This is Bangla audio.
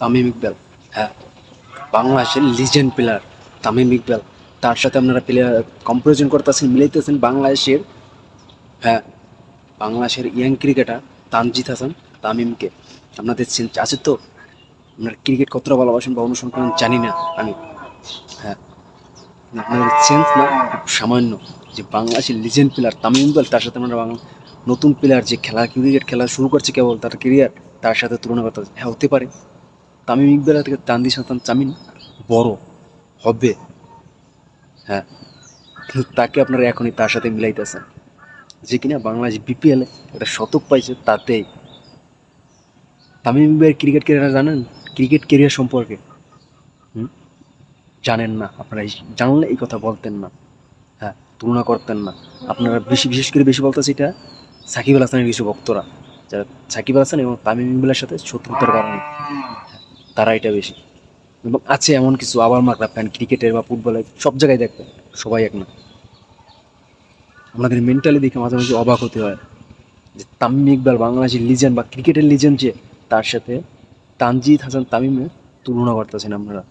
তামিম ইকবাল হ্যাঁ বাংলাদেশের লিজেন্ড প্লেয়ার তামিম ইকবাল। তার সাথে আপনারা প্লেয়ার কম্পারিজন করতেছেন, মিলাইতেছেন বাংলাদেশের হ্যাঁ বাংলাদেশের ইয়াং ক্রিকেটার তানজিদ হাসান তামিমকে। আপনাদের আছে তো? আপনারা ক্রিকেট কতটা ভালোবাসেন বা অনুসরণ করেন জানি না আমি। হ্যাঁ আপনাদের চেঞ্জ না? সামান্য যে বাংলাদেশের লিজেন্ড প্লেয়ার তামিম ইকবাল, তার সাথে আমরা বাংলা নতুন প্লেয়ার যে খেলা ক্রিকেট খেলা শুরু করছে কেবল তার কেরিয়ার তার সাথে তুলনা করতে হ্যাঁ হতে পারে। তামিম ইকবাল থেকে তান্দি সাঁতান চামিন বড় হবে। হ্যাঁ তাকে আপনারা এখনই তার সাথে মিলাইতেছেন। যে কিনা বাংলাদেশ বিপিএলে একটা শতক পাইছে তাতেই। তামিম ইকবালের ক্রিকেট ক্যারিয়ার জানেন? ক্রিকেট ক্যারিয়ার সম্পর্কে? জানেন না, আপনারা জানলে এই কথা বলতেন না। হ্যাঁ তুলনা করতেন না। আপনারা বেশি, বিশেষ করে বেশি বলতেছে এটা সাকিব আল হাসানের কিছু ভক্তরা। যারা সাকিব আল হাসান এবং তামিম ইকবালের সাথে শত্রুতার কারণে। তারা এটা বেশি। এবং আছে এমন কিছু, আবার মাকড়া ফ্যান ক্রিকেটের বা ফুটবলের সব জায়গায় দেখবেন, সবাই এক না। আমাদের মেন্টালি দেখে মাঝে মাঝে অবাক হতে হয় যে তামিম ইকবাল, বাংলাদেশের লিজেন্ড বা ক্রিকেটের লিজেন্ড যে, তার সাথে তানজিদ হাসান তামিমের তুলনা করতেছেন আপনারা